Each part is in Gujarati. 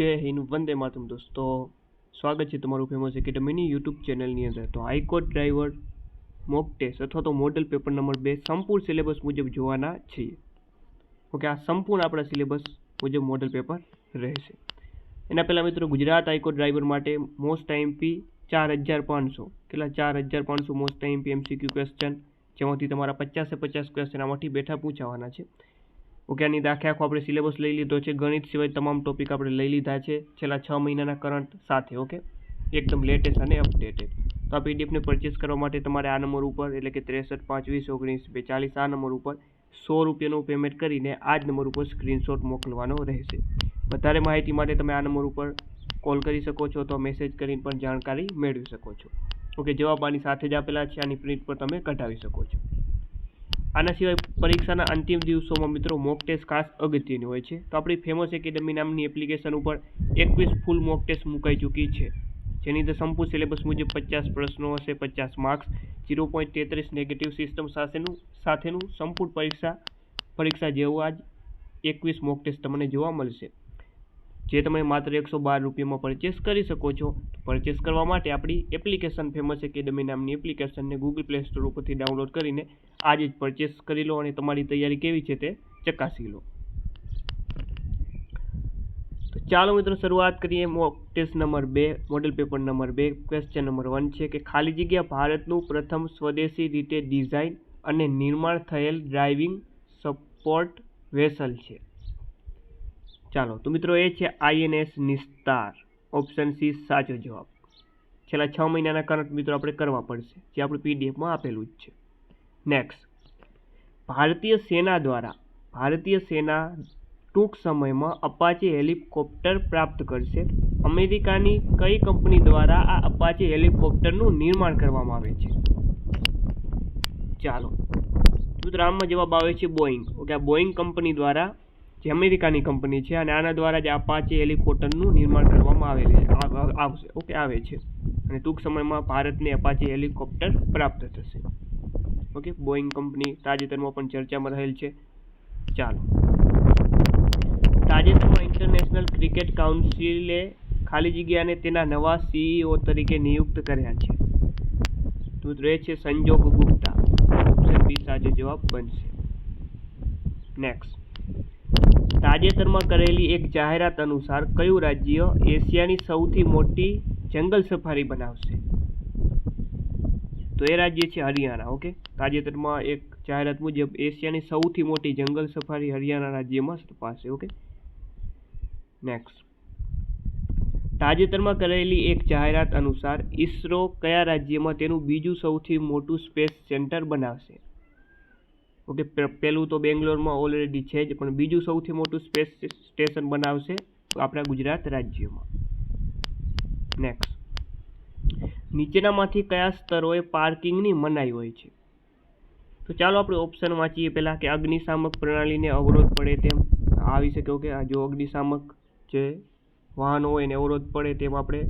જય હિન્દ, વંદે માતમ દોસ્તો. સ્વાગત છે તમારું ફેમસ એકેડમીની યુટ્યુબ ચેનલની અંદર. તો હાઈકોર્ટ ડ્રાઈવર મોક ટેસ્ટ અથવા તો મોડલ પેપર નંબર બે સંપૂર્ણ સિલેબસ મુજબ જોવાના છીએ. ઓકે, આ સંપૂર્ણ આપણા સિલેબસ મુજબ મોડલ પેપર રહેશે. એના પહેલાં મિત્રો, ગુજરાત હાઈકોર્ટ ડ્રાઈવર માટે મોસ્ટ આઈએમપી ચાર હજાર પાંચસો. કેટલા? ચાર હજાર પાંચસો મોસ્ટ આઈએમપી એમસીક્યુ ક્વેશ્ચન જેમાંથી તમારા પચાસે પચાસ ક્વેશ્ચન આમાંથી બેઠા પૂછાવાના છે. ઓકે આની આખે આખો આપણે સિલેબસ લઈ લીધો છે. ગણિત સિવાય તમામ ટોપિક આપણે લઈ લીધા છે. છેલ્લા છ મહિનાના કરંટ સાથે ઓકે એકદમ લેટેસ્ટ અને અપડેટેડ તો આ પીડીએફને પરચેસ કરવા માટે તમારે આ નંબર ઉપર, એટલે કે ત્રેસઠ પાંચ વીસ ઓગણીસ બેચાલીસ આ નંબર ઉપર સો રૂપિયાનું પેમેન્ટ કરીને આ જ નંબર ઉપર સ્ક્રીનશોટ મોકલવાનો રહેશે. વધારે માહિતી માટે તમે આ નંબર ઉપર કોલ કરી શકો છો તો મેસેજ કરીને પણ જાણકારી મેળવી શકો છો. ઓકે જવાબ આની સાથે જ આપેલા છે. આની પ્રિન્ટ પર તમે કઢાવી શકો છો. આના સિવાય પરીક્ષાના અંતિમ દિવસોમાં મિત્રો મોક ટેસ્ટ ખાસ અગત્યની હોય છે. તો આપણી ફેમસ એકેડમી નામની એપ્લિકેશન ઉપર એકવીસ ફૂલ મોક ટેસ્ટ મુકાઈ ચૂકી છે. જેની અંદર સંપૂર્ણ સિલેબસ મુજબ પચાસ પ્રશ્નો હશે, પચાસ માર્ક્સ ઝીરો પોઈન્ટ તેત્રીસ નેગેટિવ સિસ્ટમ સાથેનું સાથેનું સંપૂર્ણ પરીક્ષા પરીક્ષા જેવું આજ એકવીસ મોક ટેસ્ટ તમને જોવા મળશે. જે તમે માત્ર એકસો બાર રૂપિયામાં પરચેસ કરી શકો છો. પરચેસ કરવા માટે આપણી એપ્લિકેશન ફેમસ એકેડમી નામની એપ્લિકેશનને ગૂગલ પ્લે સ્ટોર ઉપરથી ડાઉનલોડ કરીને આજે જ પરચેસ કરી લો અને તમારી તૈયારી કેવી છે તે ચકાસી લો. તો ચાલો મિત્રો શરૂઆત કરીએ મોક ટેસ્ટ નંબર બે મોડેલ પેપર નંબર બે ક્વેશ્ચન નંબર વન છે કે ખાલી જગ્યા ભારતનું પ્રથમ સ્વદેશી રીતે ડિઝાઇન અને નિર્માણ થયેલ ડ્રાઇવિંગ સપોર્ટ વેસલ છે. ચાલો, તો મિત્રો એ છે આઈએનએસ નિસ્તાર ઓપ્શન સી સાચો જવાબ. છેલ્લા છ મહિનાના કરંટ મિત્રો આપણે કરવા પડશે, જે આપણે પીડીએફમાં આપેલું જ છે. નેક્સ્ટ ભારતીય સેના દ્વારા, ભારતીય સેના ટૂંક સમયમાં અપાચે હેલિકોપ્ટર પ્રાપ્ત કરશે. અમેરિકાની કઈ કંપની દ્વારા આ અપાચે હેલિકોપ્ટરનું નિર્માણ કરવામાં આવે છે? ચાલો. મિત્રો જવાબ આવે છે બોઈંગ ઓકે, આ બોઈંગ કંપની દ્વારા, જે અમેરિકાની કંપની છે, અને આના દ્વારા જ અપાચે હેલિકોપ્ટરનું નિર્માણ કરવામાં આવેલ આવશે. ઓકે, આવે છે. અને ટૂંક સમયમાં ભારતને અપાચે હેલિકોપ્ટર પ્રાપ્ત થશે. ઓકે બોઈંગ કંપની તાજેતરમાં પણ ચર્ચામાં રહેલ છે. ચાલો. તાજેતરમાં ઇન્ટરનેશનલ ક્રિકેટ કાઉન્સિલે ખાલી જગ્યાને તેના નવા સીઈઓ તરીકે નિયુક્ત કર્યા છે. તો રહે છે સંજોગ ગુપ્તા. ઓપ્શન બી સાચો જવાબ બનશે. નેક્સ્ટ તાજેતરમાં કરેલી એક જાહેરાત અનુસાર કયું રાજ્ય એશિયાની સૌથી મોટી જંગલ સફારી બનાવશે? તો એ રાજ્ય છે હરિયાણા ઓકે તાજેતરમાં એક જાહેરાત મુજબ એશિયાની સૌથી મોટી જંગલ સફારી હરિયાણા રાજ્યમાં સ્થપાશે ઓકે નેક્સ્ટ તાજેતરમાં કરેલી એક જાહેરાત અનુસાર ઈસરો કયા રાજ્યમાં તેનું બીજું સૌથી મોટું સ્પેસ સેન્ટર બનાવશે? ઓકે પહેલું તો બેંગ્લોરમાં ઓલરેડી છે જ, પણ બીજું સૌથી મોટું સ્પેસ સ્ટેશન બનાવશે આપણા ગુજરાત રાજ્યમાં. નેક્સ્ટ નીચેનામાંથી કયા સ્તરોએ પાર્કિંગની મનાઈ હોય છે? તો ચાલો આપણે ઓપ્શન વાંચીએ પહેલાં કે અગ્નિશામક પ્રણાલીને અવરોધ પડે તેમ. આવી શકે ઓકે? જો અગ્નિશામક જે વાહનો હોય એને અવરોધ પડે તેમ આપણે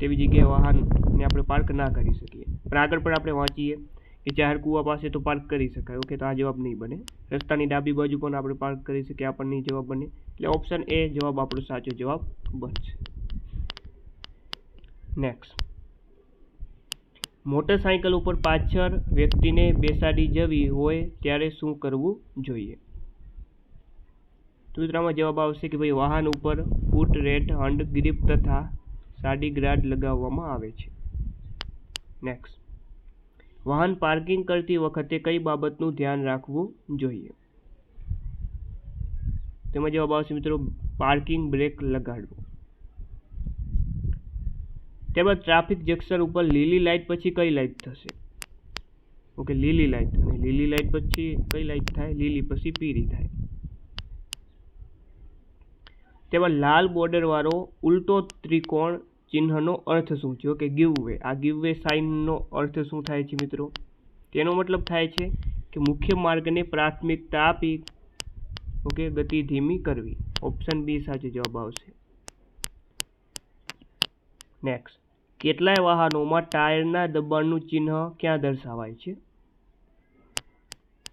તેવી જગ્યાએ વાહનને આપણે પાર્ક ના કરી શકીએ. પણ આગળ પણ આપણે વાંચીએ કે જાહેર કૂવા પાસે તો પાર્ક કરી શકાય. ઓકે, તો આ જવાબ નહીં બને. રસ્તાની ડાબી બાજુ પણ આપણે પાર્ક કરી શકીએ. આપણને જવાબ બને. એટલે ઓપ્શન એ જવાબ આપણો સાચો જવાબ બનશે. નેક્સ્ટ મોટરસાયકલ ઉપર પાછળ વ્યક્તિને બેસાડી જવી હોય ત્યારે શું કરવું જોઈએ? તો જવાબ આવશે કે ભાઈ, વાહન ઉપર ફૂટ રેટ, હંડ ગ્રીપ તથા સાડી ગ્રાડ લગાવવામાં આવે છે. નેક્સ્ટ વાહન પાર્કિંગ કરતી વખતે કઈ બાબતનું ધ્યાન રાખવું જોઈએ? તેમાં જવાબ આવશે મિત્રો, પાર્કિંગ બ્રેક લગાડવું. ત્યારબાદ ટ્રાફિક જંકશન ઉપર લીલી લાઇટ પછી કઈ લાઇટ થશે? ઓકે, લીલી લાઇટ અને લીલી લાઇટ પછી કઈ લાઇટ થાય? લીલી પછી પીળી થાય. તેમાં લાલ બોર્ડરવાળો ઉલટો ત્રિકોણ ચિહ્નનો અર્થ શું છે? ઓકે ગીવ વે આ ગીવ વે સાઇનનો અર્થ શું થાય છે મિત્રો? તેનો મતલબ થાય છે કે મુખ્ય માર્ગને પ્રાથમિકતા આપી, ઓકે, ગતિ ધીમી કરવી. ઓપ્શન બી સાચો જવાબ આવશે. નેક્સ્ટ કેટલાય વાહનોમાં ટાયરના દબાણનું ચિહ્ન ક્યાં દર્શાવાય છે?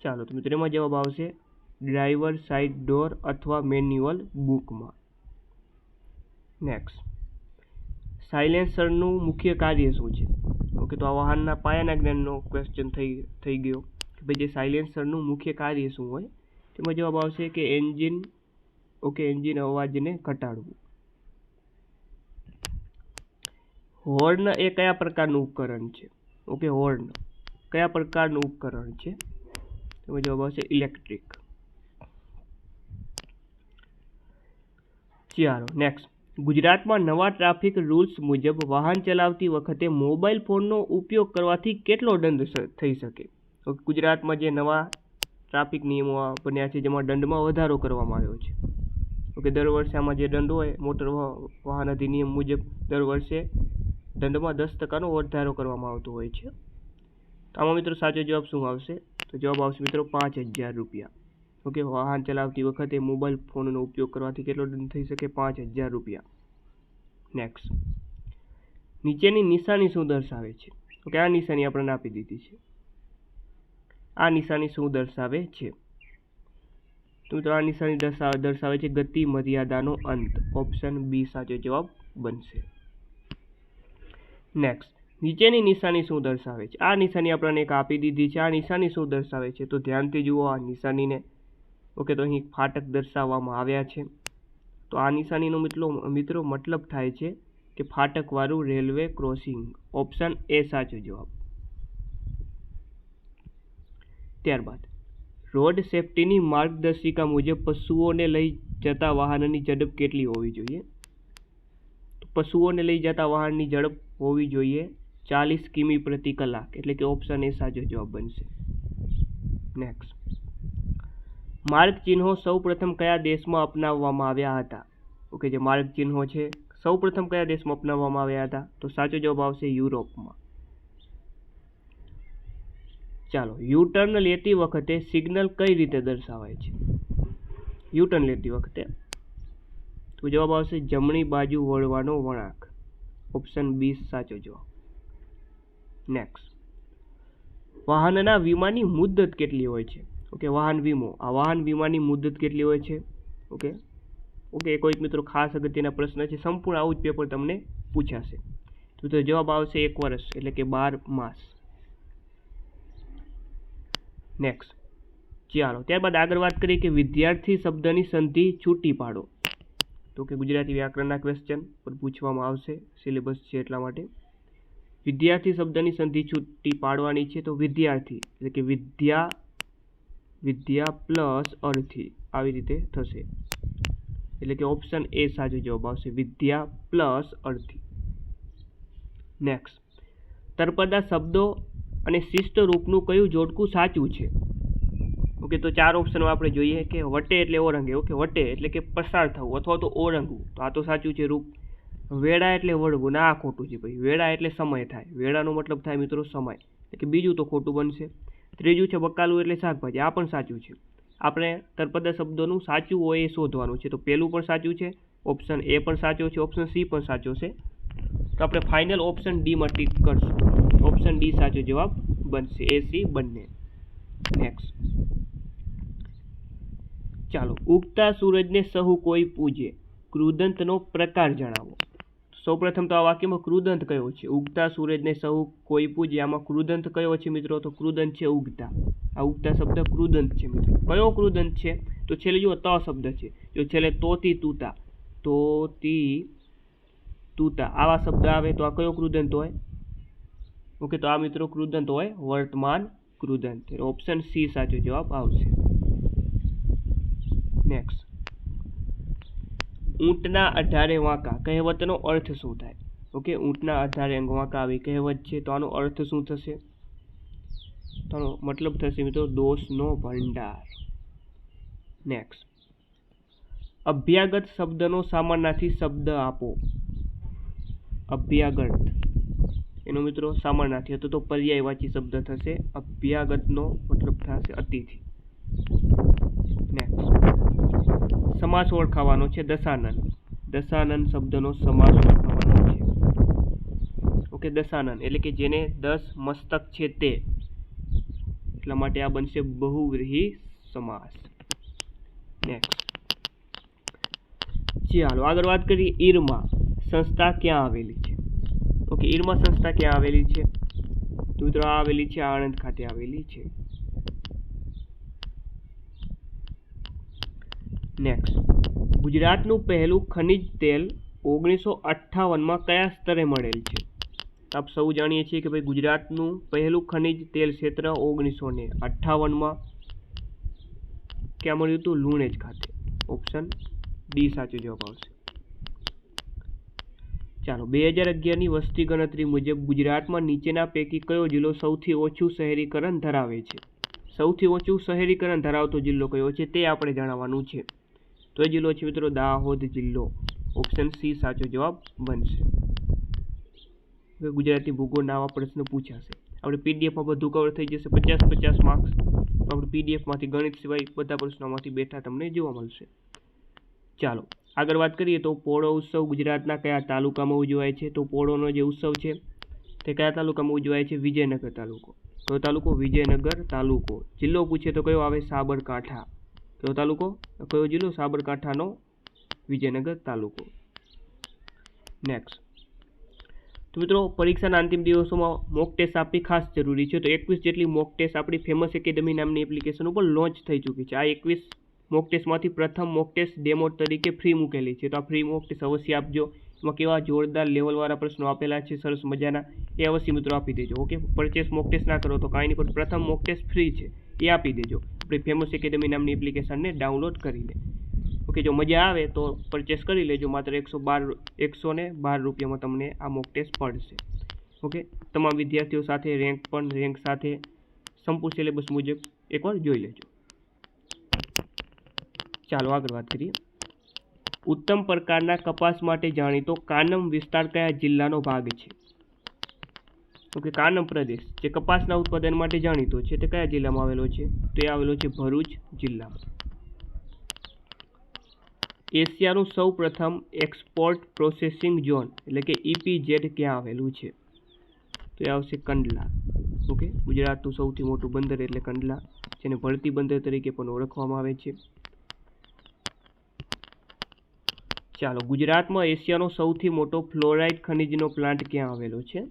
ચાલો, તો મિત્રો જવાબ આવશે ડ્રાઈવર સાઇડ ડોર અથવા મેન્યુઅલ બુકમાં. નેક્સ્ટ સાયલેન્સરનું મુખ્ય કાર્ય શું છે? ઓકે, તો આ વાહનના પાયાના જ્ઞાનનો ક્વેશ્ચન થઈ થઈ ગયો કે ભાઈ જે સાયલેન્સરનું મુખ્ય કાર્ય શું હોય? તેમાં જવાબ આવશે કે એન્જિન, ઓકે, એન્જિન અવાજને ઘટાડવું. હોર્ન એ કયા પ્રકારનું ઉપકરણ છે? ઓકે હોર્ન કયા પ્રકારનું ઉપકરણ છે? તેમાં જવાબ આવશે ઇલેક્ટ્રિક. ચાલો, નેક્સ્ટ. ગુજરાતમાં નવા ટ્રાફિક રૂલ્સ મુજબ વાહન ચલાવતી વખતે મોબાઈલ ફોનનો ઉપયોગ કરવાથી કેટલો દંડ થઈ શકે? ગુજરાતમાં જે નવા ટ્રાફિક નિયમો બન્યા છે, જેમાં દંડમાં વધારો કરવામાં આવ્યો છે. ઓકે, દર વર્ષે આમાં જે દંડ હોય, મોટર વાહન અધિનિયમ મુજબ દર વર્ષે દંડમાં દસ ટકાનો વધારો કરવામાં આવતો હોય છે. તો આમાં મિત્રો સાચો જવાબ શું આવશે? તો જવાબ આવશે મિત્રો પાંચ હજાર રૂપિયા. ઓકે, વાહન ચલાવતી વખતે મોબાઈલ ફોનનો ઉપયોગ કરવાથી કેટલો દંડ થઈ શકે? પાંચ હજાર રૂપિયા. નેક્સ્ટ નીચેની નિશાની શું દર્શાવે છે? ઓકે, આ નિશાની આપણને આપી દીધી છે. આ નિશાની શું દર્શાવે છે? તો મિત્રો આ નિશાની દર્શાવે છે ગતિ મર્યાદાનો અંત. ઓપ્શન બી સાચો જવાબ બનશે. નેક્સ્ટ નીચેની નિશાની શું દર્શાવે છે? આ નિશાની આપણને એક આપી દીધી છે. આ નિશાની શું દર્શાવે છે? તો ધ્યાનથી જુઓ, આ નિશાનીને. ઓકે, તો અહીં ફાટક દર્શાવવામાં આવ્યા છે. તો આ નિશાનીનો મિત્રો મિત્રો મતલબ થાય છે કે ફાટકવાળું રેલવે ક્રોસિંગ. ઓપ્શન એ સાચો જવાબ. ત્યારબાદ, રોડ સેફટીની માર્ગદર્શિકા મુજબ પશુઓને લઈ જતા વાહનની ઝડપ કેટલી હોવી જોઈએ? પશુઓને લઈ જતા વાહનની ઝડપ હોવી જોઈએ. ચાલીસ કિમી પ્રતિ કલાક. એટલે કે ઓપ્શન એ સાચો જવાબ બનશે. નેક્સ્ટ માર્ગ ચિહ્નો સૌપ્રથમ કયા દેશમાં અપનાવવામાં આવ્યા હતા? ઓકે જે માર્ગ ચિહ્નો છે, સૌપ્રથમ કયા દેશમાં અપનાવવામાં આવ્યા હતા? તો સાચો જવાબ આવશે યુરોપમાં. ચાલો, યુટર્ન લેતી વખતે સિગ્નલ કઈ રીતે દર્શાવાય છે? યુટર્ન લેતી વખતે. તો જવાબ આવશે જમણી બાજુ વળવાનો વળાંક. ઓપ્શન બી સાચો જવાબ. નેક્સ્ટ વાહનના વીમાની મુદ્દત કેટલી હોય છે? ઓકે વાહન વીમો. આ વાહન વીમાની મુદ્દત કેટલી હોય છે? ઓકે ઓકે કોઈક મિત્રો ખાસ અગત્યના પ્રશ્ન છે. સંપૂર્ણ આવું જ પેપર તમને પૂછાશે. તો તો જવાબ આવશે એક વર્ષ, એટલે કે બાર માસ. નેક્સ્ટ ચાલો, ત્યારબાદ આગળ વાત કરીએ કે વિદ્યાર્થી શબ્દની સંધિ છૂટી પાડો. તો કે ગુજરાતી વ્યાકરણના ક્વેશ્ચન પર પૂછવામાં આવશે. સિલેબસ છે એટલા માટે. વિદ્યાર્થી શબ્દની સંધિ છૂટી પાડવાની છે તો વિદ્યાર્થી, એટલે કે વિદ્યા વિદ્યા પ્લસ અર્થી આવી રીતે થશે. એટલે કે ઓપ્શન એ સાચો જવાબ આવશે. વિદ્યા પ્લસ અર્થી. નેક્સ્ટ તરપદા શબ્દો અને શિષ્ટ રૂપનું કયું જોડકું સાચું છે? ઓકે તો ચાર ઓપ્શનો આપણે જોઈએ કે વટે એટલે ઓરંગે. ઓકે વટે એટલે કે પસાર થવું અથવા તો ઓરંગવું. તો આ તો સાચું છે રૂપ. વેળા એટલે વળવું, ના આ ખોટું છે ભાઈ. વેળા એટલે સમય થાય. વેળાનો મતલબ થાય મિત્રો સમય. એટલે કે બીજું તો ખોટું બનશે. ત્રીજું છે બકાલું એટલે શાકભાજી. આ પણ સાચું છે. આપણે તરપદા શબ્દોનું સાચું હોય એ શોધવાનું છે. તો પહેલું પણ સાચું છે ઓપ્શન એ પણ સાચો છે ઓપ્શન સી પણ સાચો છે. તો આપણે ફાઇનલ ઓપ્શન ડીમાં ટીક કરશું. ઓપ્શન ડી સાચો જવાબ બનશે. એ સી બંને. નેક્સ્ટ ચાલો, ઉગતા સૂરજને સહુ કોઈ પૂજે. કૃદંતનો પ્રકાર જણાવો. સૌપ્રથમ તો આ વાક્યમાં કૃદંત કયો છે? ઉગતા સૂરજને સહુ કોઈ પૂજે. આમાં કૃદંત કયો છે મિત્રો? તો કૃદંત છે ઉગતા. આ ઉગતા શબ્દ કૃદંત છે મિત્રો. કયો કૃદંત છે? તો છેલ્લે જુઓ ત શબ્દ છે. જો છેલ્લે તોતી તૂતા. તોતી તૂતા. આવા શબ્દ આવે તો આ કયો કૃદંત હોય? ઓકે, તો આ મિત્રો કૃદંત હોય વર્તમાન કૃદંત ઓપ્શન સી સાચો જવાબ આવશે. નેક્સ્ટ ઊંટના અઢારે વાંકા. કહેવતનો અર્થ શું થાય? ઓકે, ઊંટના અઢારે અંગ વાંકા આવી કહેવત છે, તો આનો અર્થ શું થશે? તો મતલબ થશે મિત્રો, દોષનો ભંડાર. નેક્સ્ટ અભ્યાગત શબ્દનો સામાનાથી શબ્દ આપો. અભ્યાગત. એનો મિત્રો સામાનાથી હતો તો પર્યાયવાચી શબ્દ થશે. અભ્યાગતનો મતલબ થશે અતિથિ. નેક્સ્ટ સમાસ ઓળખાવાનો છે દશાનન દશાનન શબ્દનો સમાસ ઓળખાવાનો છે. ઓકે દશાનન એટલે કે જેને દસ મસ્તક છે તે. એટલા માટે આ બનશે બહુવ્રીહી સમાસ. નેક્સ્ટ ચાલો, આગળ વાત કરીએ ઈરમા. સંસ્થા ક્યાં આવેલી છે? ઓકે, ઈરમા સંસ્થા ક્યાં આવેલી છે? તો આવેલી છે આણંદ ખાતે આવેલી છે. નેક્સ્ટ ગુજરાતનું પહેલું ખનિજ તેલ ઓગણીસો અઠ્ઠાવનમાં કયા સ્તરે મળેલ છે? આપ સૌ જાણીએ છીએ કે ભાઈ ગુજરાતનું પહેલું ખનિજ તેલ ક્ષેત્ર ઓગણીસો ને અઠ્ઠાવનમાં ક્યાં મળ્યું હતું? લુણેજ ખાતે. ઓપ્શન ડી સાચો જવાબ આવશે. ચાલો, બે હજાર અગિયારની વસ્તી ગણતરી મુજબ ગુજરાતમાં નીચેના પૈકી કયો જિલ્લો સૌથી ઓછું શહેરીકરણ ધરાવે છે? સૌથી ઓછું શહેરીકરણ ધરાવતો જિલ્લો કયો છે તે આપણે જણાવવાનું છે. તો એ જિલ્લો છે મિત્રો દાહોદ જિલ્લો. ઓપ્શન સી સાચો જવાબ બનશે. હવે ગુજરાતી ભૂગોળના આવા પ્રશ્ન પૂછાશે. આપણે પીડીએફમાં બધું કવર થઈ જશે, પચાસ પચાસ માર્ક્સ આપણે પીડીએફમાંથી ગણિત સિવાય બધા પ્રશ્નોમાંથી બેઠા તમને જોવા મળશે. ચાલો, આગળ વાત કરીએ તો પોળો ઉત્સવ ગુજરાતના કયા તાલુકામાં ઉજવાય છે? તો પોળોનો જે ઉત્સવ છે, તે કયા તાલુકામાં ઉજવાય છે? વિજયનગર તાલુકો. કયો તાલુકો વિજયનગર તાલુકો. જિલ્લો પૂછે તો કયો આવે? સાબરકાંઠા. કયો તાલુકો? કયો જિલ્લો? સાબરકાંઠાનો વિજયનગર તાલુકો. નેક્સ્ટ તો મિત્રો, પરીક્ષાના અંતિમ દિવસોમાં મોક ટેસ્ટ આપવી ખાસ જરૂરી છે. તો એકવીસ જેટલી મોક ટેસ્ટ આપણી ફેમસ એકેડમી નામની એપ્લિકેશન ઉપર લોન્ચ થઈ ચૂકી છે. આ એકવીસ મોક ટેસ્ટમાંથી પ્રથમ મોક ટેસ્ટ ડેમો તરીકે ફ્રી મૂકેલી છે. તો આ ફ્રી મોક ટેસ્ટ અવશ્ય આપજો. એમાં કેવા જોરદાર લેવલવાળા પ્રશ્નો આપેલા છે, સરસ મજાના. એ અવશ્ય મિત્રો આપી દેજો. ઓકે પરચેસ મોક ટેસ્ટ ના કરો તો કાંઈ નહીં, પણ પ્રથમ મોક ટેસ્ટ ફ્રી છે. એ આપી દેજો. આપણી ફેમસ એકેડમી નામની એપ્લિકેશનને ડાઉનલોડ કરીને. ઓકે જો મજા આવે તો પરચેસ કરી લેજો. માત્ર એકસો બાર, એકસો ને બાર રૂપિયામાં તમને આ મોક ટેસ્ટ પડશે. ઓકે તમામ વિદ્યાર્થીઓ સાથે રેન્ક પણ રેન્ક સાથે સંપૂર્ણ સિલેબસ મુજબ એકવાર જોઈ લેજો. ચાલો આગળ વાત કરીએ. ઉત્તમ પ્રકારના કપાસ માટે જાણીતો કાનમ વિસ્તાર કયા જિલ્લાનો ભાગ છે? ઓકે કાનમ પ્રદેશ જે કપાસના ઉત્પાદન માટે જાણીતો છે, તે કયા જિલ્લામાં આવેલો છે? તો એ આવેલો છે ભરૂચ જિલ્લામાં. એશિયાનું સૌ પ્રથમ એક્સપોર્ટ પ્રોસેસિંગ ઝોન, એટલે કે ઇપીઝેડ ક્યાં આવેલું છે? તો એ આવશે કંડલા. ઓકે, ગુજરાતનું સૌથી મોટું બંદર એટલે કંડલા, જેને ભરતી બંદર તરીકે પણ ઓળખવામાં આવે છે. ચાલો, ગુજરાતમાં એશિયાનો સૌથી મોટો ફ્લોરાઇડ ખનિજનો પ્લાન્ટ ક્યાં આવેલો છે?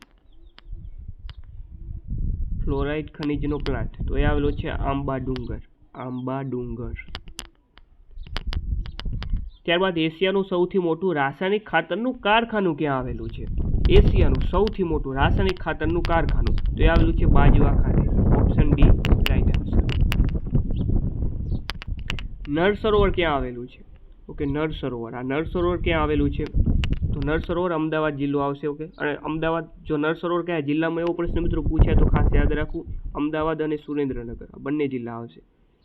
ફ્લોરાઇડ ખનિજનો પ્લાન્ટ. તો એ આવેલો છે આંબા ડુંગર. આંબા ડુંગર. ત્યારબાદ એશિયાનું સૌથી મોટું રાસાયણિક ખાતરનું કારખાનું ક્યાં આવેલું છે? એશિયાનું સૌથી મોટું રાસાયણિક ખાતરનું કારખાનું. તો એ આવેલું છે બાજવા ખાતે. Option D right answer Nal Sarovar ક્યાં આવેલું છે? ઓકે, નળ સરોવર. આ નળ સરોવર ક્યાં આવેલું છે? તો નળ સરોવર અમદાવાદ જિલ્લો આવશે ઓકે અને અમદાવાદ જો નળ સરોવર કયા જિલ્લામાં એવો પ્રશ્ન મિત્રો પૂછાય તો ખાસ યાદ રાખવું, અમદાવાદ અને સુરેન્દ્રનગર આ બંને જિલ્લા આવશે.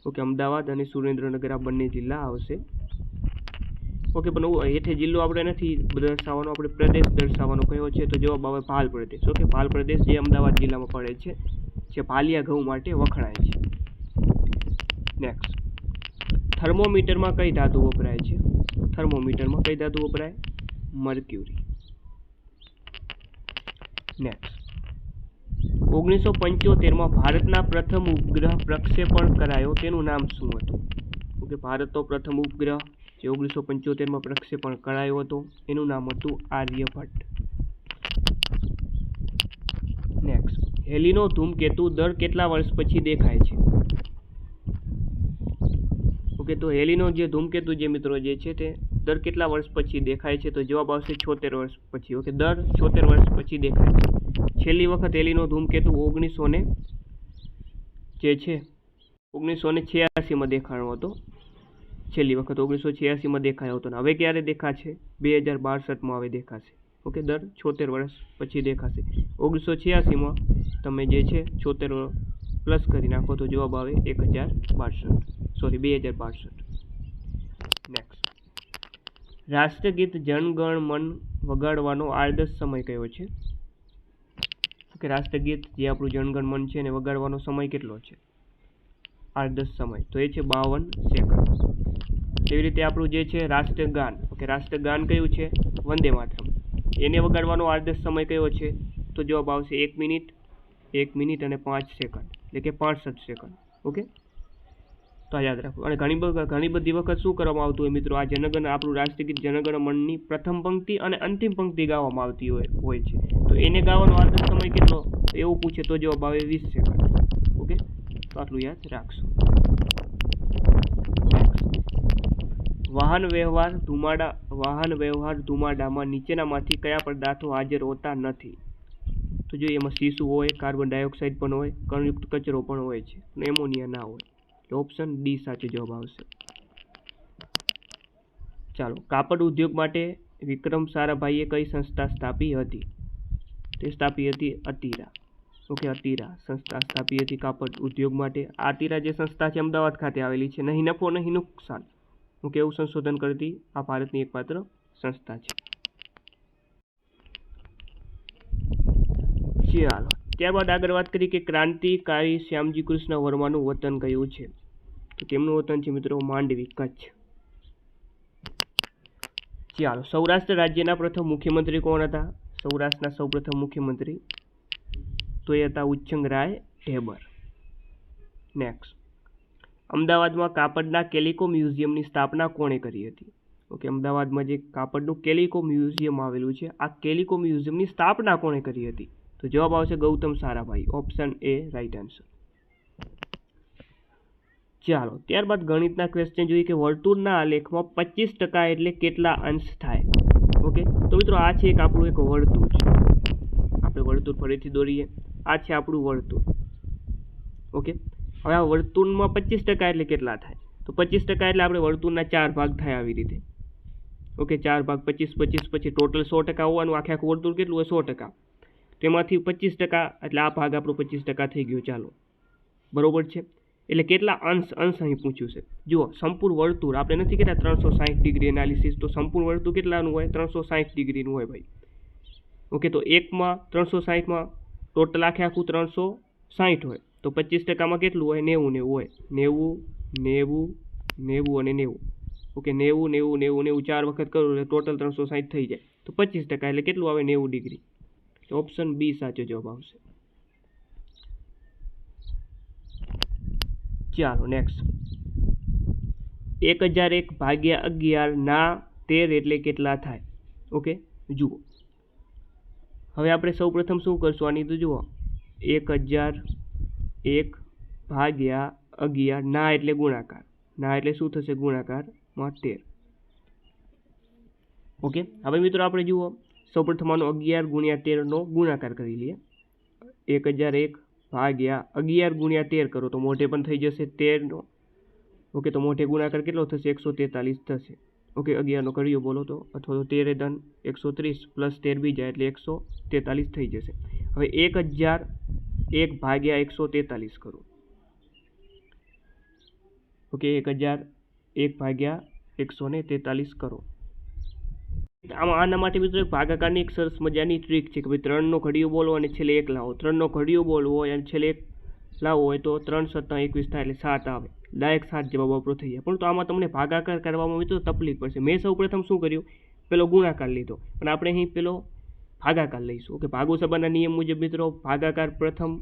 ઓકે અમદાવાદ અને સુરેન્દ્રનગર આ બંને જિલ્લા આવશે. ઓકે પણ હેઠે જિલ્લો આપણે નથી દર્શાવવાનો, આપણે પ્રદેશ દર્શાવવાનો કયો છે, તો જવાબ આવે ભાલ પ્રદેશ. ઓકે ભાલ પ્રદેશ જે અમદાવાદ જિલ્લામાં પડે છે, જે ભાલિયા ઘઉં માટે વખણાય છે. નેક્સ્ટ થર્મોમીટરમાં કઈ ધાતુ વપરાય છે? થર્મોમીટરમાં કઈ ધાતુ વપરાય? મર્ક્યુરી. નેક્સ્ટ ઓગણીસો પંચોતેરમાં ભારતના પ્રથમ ઉપગ્રહ પ્રક્ષેપણ કરાયો. તેનું નામ શું હતું? ઓકે, ભારતનો પ્રથમ ઉપગ્રહ જે ઓગણીસો પંચોતેરમાં પ્રક્ષેપણ કરાયો હતો, એનું નામ હતું આર્યભટ્ટ. નેક્સ્ટ હેલીનો ધૂમકેતુ દર કેટલા વર્ષ પછી દેખાય છે? ઓકે, તો હેલીનો જે ધૂમકેતુ જે મિત્રો જે છે તે દર કેટલા વર્ષ પછી દેખાય છે? તો જવાબ આવશે છોતેર વર્ષ પછી. ઓકે, દર છોતેર વર્ષ પછી દેખાય છે. છેલ્લી વખત હેલીનો ધૂમકેતુ ઓગણીસો ને જે છે, ઓગણીસો ને છ્યાસીમાં દેખાણો હતો. છેલ્લી વખત ઓગણીસો છ્યાસીમાં દેખાયો હતો હવે ક્યારે દેખાશે? બે હજાર બાસઠમાં હવે દેખાશે. ઓકે, દર છોતેર વર્ષ પછી દેખાશે. ઓગણીસો છ્યાસીમાં તમે જે છે, છોતેર પ્લસ કરી નાખો તો જવાબ આવે એક હજાર બાસઠ સોરી, બે હજાર બાસઠ નેક્સ્ટ રાષ્ટ્રગીત જનગણ મન વગાડવાનો આદર્શ સમય કયો છે? કે રાષ્ટ્રગીત જે આપણું જનગણ મન છે એને વગાડવાનો સમય કેટલો છે? આદર્શ સમય. તો એ છે બાવન સેકન્ડ. એવી રીતે આપણું જે છે રાષ્ટ્રગાન. ઓકે, રાષ્ટ્રગાન કયું છે? વંદે માતરમ. એને વગાડવાનો આદર્શ સમય કયો છે? તો જવાબ આવશે એક મિનિટ એક મિનિટ અને પાંચ સેકન્ડ. એટલે કે પાંસઠ સેકન્ડ. ઓકે? તો આ યાદ રાખવું અને ઘણી ઘણી બધી વખત શું કરવામાં આવતું હોય મિત્રો? આ જનગણ, આપણું રાષ્ટ્રગીત જનગણ મનની પ્રથમ પંક્તિ અને અંતિમ પંક્તિ ગાવામાં આવતી હોય હોય છે. તો એને ગાવાનો આદર્શ સમય કેટલો? એવું પૂછે તો જવાબ આવે વીસ સેકન્ડ. ઓકે? તો આટલું યાદ રાખશું. વાહન વ્યવહાર ધુમાડા, વાહન વ્યવહાર ધુમાડામાં નીચેનામાંથી કયા પદાર્થો હાજર હોતા નથી? તો જો એમાં શીશું હોય, કાર્બન ડાયોક્સાઇડ પણ હોય કણયુક્ત કચરો પણ હોય છે. એમોનિયા ના હોય. તો ઓપ્શન ડી સાચો જવાબ આવશે. ચાલો, કાપડ ઉદ્યોગ માટે વિક્રમ સારાભાઈએ કઈ સંસ્થા સ્થાપી હતી? તે સ્થાપી હતી અતિરા. ઓકે અતિરા? સંસ્થા સ્થાપી હતી કાપડ ઉદ્યોગ માટે. આતિરા જે સંસ્થા છે, અમદાવાદ ખાતે આવેલી છે. નહીં, નફો નહીં, નુકસાન. ઓકે એવું સંશોધન કરતી? આ ભારતની એકમાત્ર સંસ્થા છે. ચાલો ત્યારબાદ આગળ વાત કરી કે ક્રાંતિકારી શ્યામજી કૃષ્ણ વર્માનું વતન કયું છે? તો તેમનું વતન છે મિત્રો માંડવી, કચ્છ. ચાલો, સૌરાષ્ટ્ર રાજ્યના પ્રથમ મુખ્યમંત્રી કોણ હતા? સૌરાષ્ટ્રના સૌપ્રથમ મુખ્યમંત્રી તો એ હતા ઉચ્છંગરાય ઢેબર. નેક્સ્ટ અમદાવાદમાં કાપડના કેલિકો મ્યુઝિયમની સ્થાપના કોણે કરી હતી? ઓકે, અમદાવાદમાં જે કાપડનું કેલિકો મ્યુઝિયમ આવેલું છે, આ કેલિકો મ્યુઝિયમની સ્થાપના કોણે કરી હતી? તો જવાબ આવશે Gautam Sarabhai. Option A right answer ચાલો, ત્યારબાદ ગણિતના ક્વેશ્ચન જોઈએ કે વર્તુળના આલેખમાં પચીસ ટકા એટલે કેટલા અંશ થાય? ઓકે તો મિત્રો, આ છે એક આપણું એક વર્તુળ છે. આપણે વર્તુળ ફરીથી દોરીએ. આ છે આપણું વર્તુળ. ઓકે હવે આ વર્તુળમાં પચીસ ટકા એટલે કેટલા થાય? તો પચીસ ટકા એટલે આપણે વર્તુળના ચાર ભાગ થાય આવી રીતે. ઓકે ચાર ભાગ પચીસ પચીસ, પછી ટોટલ સો ટકા હોવાનું. આખે આખું વર્તુળ કેટલું હોય? સો ટકા. તેમાંથી પચીસ ટકા, એટલે આ ભાગ આપણો પચીસ ટકા થઈ ગયો. ચાલો. બરોબર છે? એટલે કેટલા અંશ અંશ અહીં પૂછ્યું છે? જુઓ, સંપૂર્ણ વર્તુળ, આપણે નથી કહેતા ત્રણસો સાહીઠ ડિગ્રી એનાલિસિસ તો સંપૂર્ણ વર્તુળ કેટલાનું હોય? ત્રણસો સાઠ ડિગ્રીનું હોય ભાઈ. ઓકે, તો એકમાં ત્રણસો સાહીઠમાં ટોટલ આખે આખું ત્રણસો સાહીઠ હોય. તો પચીસ ટકામાં કેટલું હોય? નેવું નેવું હોય. નેવું નેવું નેવું અને નેવું. ઓકે, નેવું નેવું નેવું નેવું, ચાર વખત કરું એટલે ટોટલ ત્રણસો સાઠ થઈ જાય. તો પચીસ ટકા, એટલે કેટલું આવે? નેવું ડિગ્રી. તો ઓપ્શન બી સાચો જવાબ આવશે. ચાલો નેક્સ્ટ એક હજાર એક ભાગ્યા અગિયાર ના તેર એટલે કેટલા થાય? ઓકે જુઓ. હવે આપણે સૌ પ્રથમ શું કરશું? આની તો જુઓ. એક હજાર એક ભાગ્યા અગિયાર ના એટલે ગુણાકાર. ના એટલે શું થશે? ગુણાકારમાં તેર. ઓકે હવે મિત્રો આપણે જુઓ. સૌપ્રથમ આનો અગિયાર ગુણ્યા તેરનો ગુણાકાર કરી લઈએ. એક હજાર એક ભાગ્યા અગિયાર ગુણ્યા તેર કરો તો મોઢે પણ થઈ જશે તેરનો ઓકે, તો મોઢે ગુણાકાર કેટલો થશે? એકસો તેતાલીસ થશે. ઓકે અગિયારનો કર્યો બોલો તો. અથવા તો તેરે ધન એકસો ત્રીસ પ્લસ તેર બીજા એટલે એકસો તેતાલીસ થઈ જશે. હવે એક હજાર એક ભાગ્યા એકસો તેતાલીસ કરો. ઓકે, એક હજાર એક ભાગ્યા એકસો ને તેતાલીસ કરો. આમાં આના માટે મિત્રો એક ભાગાકારની એક સરસ મજાની ટ્રીક છે કે ભાઈ ત્રણનો ઘડિયો બોલો અને છેલ્લે એક લાવો. ત્રણનો ઘડિયો બોલવો હોય અને છેલ્લે એક લાવો હોય તો ત્રણ સત્તા એકવીસ થાય એટલે સાત આવે. ડાયરેક્ટ સાત જવાબ વાપરો થઈ જાય. પણ તો આમાં તમને ભાગાકાર કરવામાં મિત્રો તકલીફ પડશે. મેં સૌ પ્રથમ શું કર્યું? પેલો ગુણાકાર લીધો. પણ આપણે અહીં પેલો ભાગાકાર લઈશું. ઓકે ભાગો સભાના નિયમ મુજબ મિત્રો ભાગાકાર પ્રથમ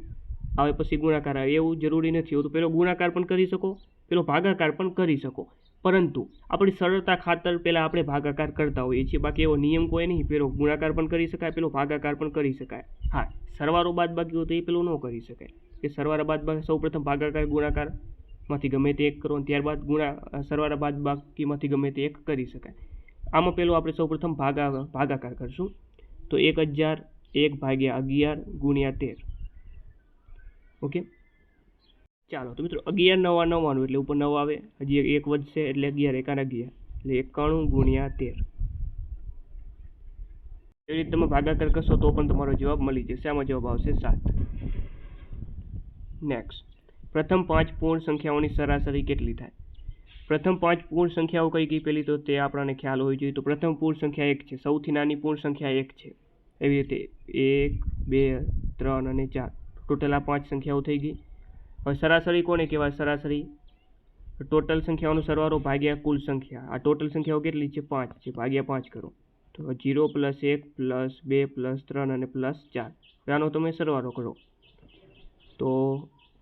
આવે પછી ગુણાકાર આવે. એવું જરૂરી નથી. હોતું પેલો ગુણાકાર પણ કરી શકો, પેલો ભાગાકાર પણ કરી શકો. પરંતુ આપણી સરળતા ખાતર પહેલાં આપણે ભાગાકાર કરતા હોઈએ છીએ. બાકી એવો નિયમ કોઈ નહીં. પેલો ગુણાકાર પણ કરી શકાય, પેલો ભાગાકાર પણ કરી શકાય. હા સરવારો બાદ બાકી હોય તો એ પેલું ન કરી શકાય. કે સરવારા બાદ બાકી સૌપ્રથમ ભાગાકાર, ગુણાકારમાંથી ગમે તે એક કરો ત્યારબાદ ગુણા સરવારા બાદ બાકીમાંથી ગમે તે એક કરી શકાય. આમાં પેલું આપણે સૌપ્રથમ ભાગા, ભાગાકાર કરશું. તો એક હજાર, એક ભાગ્યા અગિયાર ગુણ્યા તેર. ઓકે? ચાલો તો મિત્રો, અગિયાર, નવા નવ્વાણું એટલે ઉપર નવ આવે. હજી એક વધશે એટલે અગિયાર એકાને અગિયાર. એટલે એકાણું ગુણ્યા તેર. એવી રીતે તમે ભાગાકાર કરશો તો પણ તમારો જવાબ મળી જશે. આમાં જવાબ આવશે સાત. નેક્સ્ટ પ્રથમ પાંચ પૂર્ણ સંખ્યાઓની સરાસરી કેટલી થાય? પ્રથમ પાંચ પૂર્ણ સંખ્યાઓ કઈ કઈ પેલી? તો તે આપણને ખ્યાલ હોવી જોઈએ. તો પ્રથમ પૂર્ણ સંખ્યા એક છે. સૌથી નાની પૂર્ણ સંખ્યા એક છે. એવી રીતે એક, બે, ત્રણ અને ચાર. ટોટલ આ પાંચ સંખ્યાઓ થઈ ગઈ. હવે સરાસરી કોને કહેવાય સરાસરી? ટોટલ સંખ્યાઓનો સરવાળો ભાગ્યા કુલ સંખ્યા. આ ટોટલ સંખ્યાઓ કેટલી છે? પાંચ છે. ભાગ્યા પાંચ કરો. તો જીરો પ્લસ એક પ્લસ બે પ્લસ ત્રણ અને પ્લસ ચાર. આનો તમે સરવાળો કરો. તો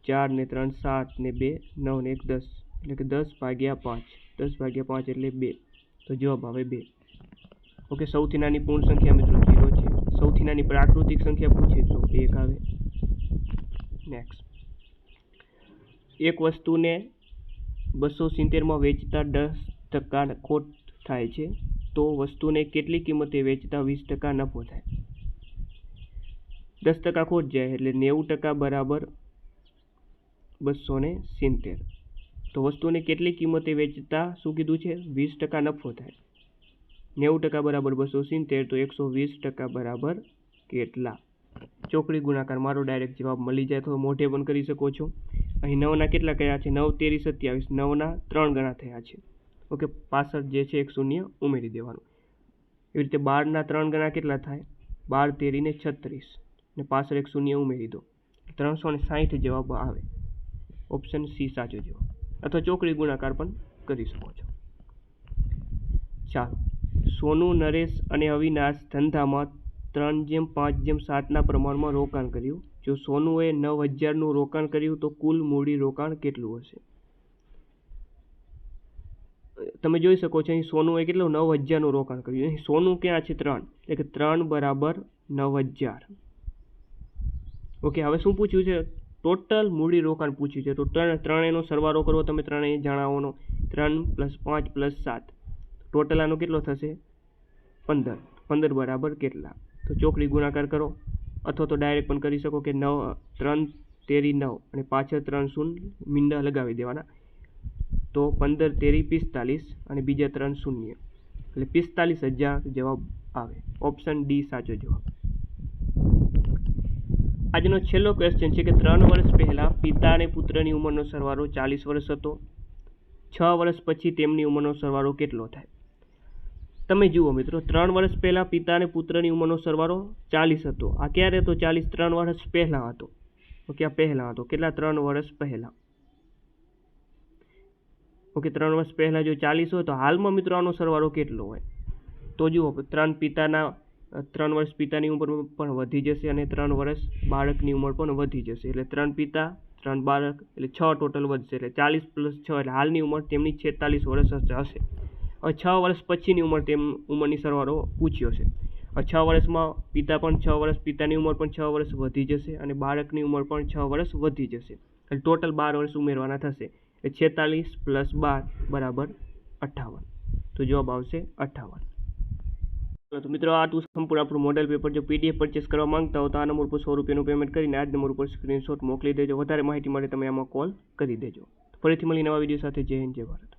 ચાર ને ત્રણ સાત ને બે, નવ ને એક દસ. એટલે કે દસ ભાગ્યા પાંચ. દસ ભાગ્યા પાંચ એટલે બે. તો જવાબ આવે બે. ઓકે, સૌથી નાની પૂર્ણ સંખ્યા મિત્રો જીરો છે. સૌથી નાની પ્રાકૃતિક સંખ્યા પૂછે તો એક આવે નેક્સ્ટ એક વસ્તુને બસો સિત્તેરમાં વેચતા દસ ટકા ખોટ થાય છે, તો વસ્તુને કેટલી કિંમતે વેચતા વીસ ટકા નફો થાય? દસ ટકા ખોટ જાય એટલે નેવું ટકા બરાબર બસો ને સિત્તેર. તો વસ્તુને કેટલી કિંમતે વેચતા શું કીધું છે? વીસ ટકા નફો થાય. નેવું ટકા બરાબર બસો સિત્તેર, તો એકસો વીસ ટકા બરાબર કેટલા? ચોકડી ગુણાકાર, મારો ડાયરેક્ટ જવાબ મળી જાય તો મોઢે પણ કરી શકો છો. અહીં નવના કેટલા કયા છે? નવ, તેરી, સત્યાવીસ. નવના ત્રણ ગણા થયા છે. ઓકે, પાસઠ જે છે એક શૂન્ય ઉમેરી દેવાનું. એવી રીતે બારના ત્રણ ગણા કેટલા થાય? બાર તેરીને છત્રીસ. ને પાછળ એક શૂન્ય ઉમેરી દો. ત્રણસો ને સાહીઠ જવાબ આવે. ઓપ્શન સી સાચો જવાબ. અથવા ચોકડી ગુણાકાર પણ કરી શકો છો. ચાલો. સોનુ, નરેશ અને અવિનાશ ધંધામાં ત્રણ જેમ, પાંચ જેમ, સાતના પ્રમાણમાં રોકાણ કર્યું. જો સોનુએ નવ હજારનું રોકાણ કર્યું, તો કુલ મૂડી રોકાણ કેટલું હશે? તમે જોઈ શકો છો, અહીં સોનુએ કેટલું? નવ હજારનું રોકાણ કર્યું. અહીં સોનું ક્યાં છે? ત્રણ. એટલે કે ત્રણ બરાબર નવ હજાર. ઓકે, હવે શું પૂછ્યું છે? ટોટલ મૂડી રોકાણ પૂછ્યું છે. તો ત્રણ, ત્રણેયનો સરવાળો કરો તમે ત્રણેય જણાવોનો. ત્રણ પ્લસ પાંચ પ્લસ સાત. ટોટલ આનો કેટલો થશે? પંદર. પંદર બરાબર કેટલા? તો ચોકડી ગુણાકાર કરો. અથવા તો ડાયરેક્ટ પણ કરી શકો કે નવ, ત્રણ, તેરી, નવ અને પાછળ ત્રણ શૂન્ય મીંડા લગાવી દેવાના. તો પંદર, તેરી, પિસ્તાલીસ અને બીજા ત્રણ શૂન્ય. એટલે પિસ્તાલીસ હજાર જવાબ આવે. ઓપ્શન ડી સાચો જવાબ. આજનો છેલ્લો ક્વેશ્ચન છે કે ત્રણ વર્ષ પહેલાં પિતા અને પુત્રની ઉંમરનો સરવાળો ચાલીસ વર્ષ હતો. છ વર્ષ પછી તેમની ઉંમરનો સરવાળો કેટલો થાય? તમે જુઓ મિત્રો, ત્રણ વર્ષ પહેલાં પિતા અને પુત્રની ઉંમરનો સરવાળો ચાલીસ હતો. આ ક્યારે હતો? ચાલીસ ત્રણ વર્ષ પહેલાં હતો. ઓકે, આ પહેલાં હતો. કેટલા? ત્રણ વર્ષ પહેલાં. ઓકે, ત્રણ વર્ષ પહેલાં જો ચાલીસ હોય તો હાલમાં મિત્રો આનો સરવાળો કેટલો હોય? તો જુઓ, ત્રણ પિતાના, ત્રણ વર્ષ પિતાની ઉંમર પણ વધી જશે અને ત્રણ વર્ષ બાળકની ઉંમર પણ વધી જશે. એટલે ત્રણ પિતા, ત્રણ બાળક, એટલે છ ટોટલ વધશે. એટલે ચાલીસ પ્લસ છ, એટલે હાલની ઉંમર તેમની છેતાલીસ વર્ષ હશે. છ વર્ષ પછીની ઉંમર તેમ ઉંમરની સરવાળો પૂછ્યો છે. છ વર્ષમાં પિતા પણ છ વર્ષ, પિતાની ઉંમર પણ છ વર્ષ વધી જશે અને બાળકની ઉંમર પણ છ વર્ષ વધી જશે. એટલે ટોટલ બાર વર્ષ ઉમેરવાના થશે. એટલે છેતાલીસ પ્લસ બાર બરાબર અઠ્ઠાવન તો જવાબ આવશે અઠ્ઠાવન તો મિત્રો, આ તું સંપૂર્ણ આપણું મોડેલ પેપર. જો પીડીએફ પરચેસ કરવા માંગતા હો તો આ નંબર પર સો રૂપિયાનું પેમેન્ટ કરીને આ જ નંબર ઉપર સ્ક્રીનશોટ મોકલી દેજો. વધારે માહિતી માટે તમે આમાં કોલ કરી દેજો. ફરીથી મળી નવા વીડિયો સાથે. જય હિન્દ, જય ભારત.